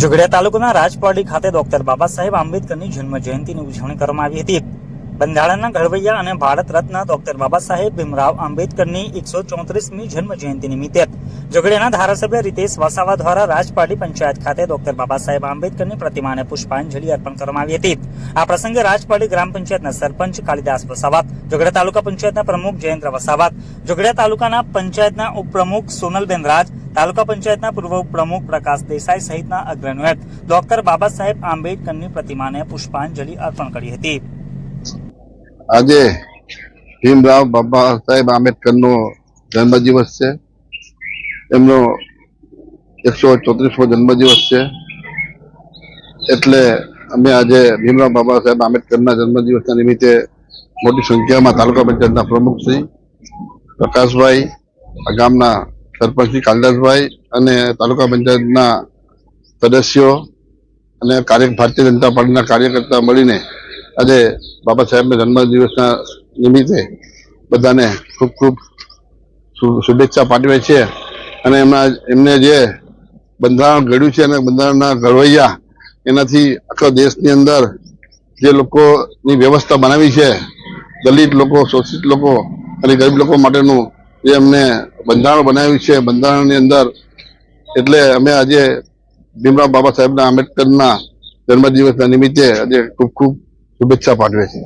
ઝઘડિયા તાલુકાના રાજપાડી ખાતે ડોક્ટર બાબા સાહેબ આંબેડકરની જન્મ જયંતિની ઉજવણી કરવામાં આવી હતી. બંધારણના ઘડવૈયા અને ભારત રત્ન ડોક્ટર બાબા સાહેબ ભીમરાવ આંબેડકરની એકસો ચોત્રીસમી જન્મ જયંતિ નિમિત્તે જોગડિયાના ધારાસભ્ય રીતેશ વસાવા દ્વારા રાજપાડી પંચાયત ખાતે ડોક્ટર બાબા સાહેબ આંબેડકરની પ્રતિમાને પુષ્પાંજલિ અર્પણ કરવામાં આવી હતી. આ પ્રસંગે રાજપાડી ગ્રામ પંચાયતના સરપંચ કાલિદાસ વસાવાત ઝઘડિયા તાલુકા પંચાયતના પ્રમુખ જયેન્દ્ર વસાવાત જોગડિયા તાલુકાના પંચાયતના ઉપપ્રમુખ સોનલબેન રાજ તાલુકા પંચાયતના પૂર્વ પ્રમુખ પ્રકાશ દેસાઈ સહિતના અગ્રણીઓએ ડોક્ટર બાબા સાહેબ આંબેડકરની પ્રતિમાને પુષ્પાંજલિ અર્પણ કરી હતી. આજે ભીમરાવ બાબા સાહેબ આંબેડકરનો જન્મદિવસ છે. એમનો એકસો ચોત્રીસમો જન્મદિવસ છે. એટલે અમે આજે ભીમરાવ બાબા સાહેબ આંબેડકરના જન્મદિવસના નિમિત્તે મોટી સંખ્યામાં તાલુકા પંચાયતના પ્રમુખ શ્રી પ્રકાશભાઈ ગામના સરપંચ શ્રી કાલિદાસભાઈ અને તાલુકા પંચાયતના સદસ્યો અને કાર્ય ભારતીય જનતા પાર્ટીના કાર્યકર્તા મળીને આજે બાબા સાહેબના જન્મદિવસના નિમિત્તે બધાને ખૂબ ખૂબ શુભેચ્છા પાઠવે છે અને એમના એમને જે બંધારણ ઘડ્યું છે અને બંધારણના ઘડવૈયા એનાથી આખા દેશની અંદર જે લોકોની વ્યવસ્થા બનાવી છે, દલિત લોકો, શોષિત લોકો અને ગરીબ લોકો માટેનું જે અમને બંધારણ બનાવ્યું છે, બંધારણની અંદર એટલે અમે આજે ભીમરાવ બાબા સાહેબના આંબેડકરના જન્મદિવસના નિમિત્તે આજે ખૂબ ખૂબ શુભેચ્છા પાઠવે છે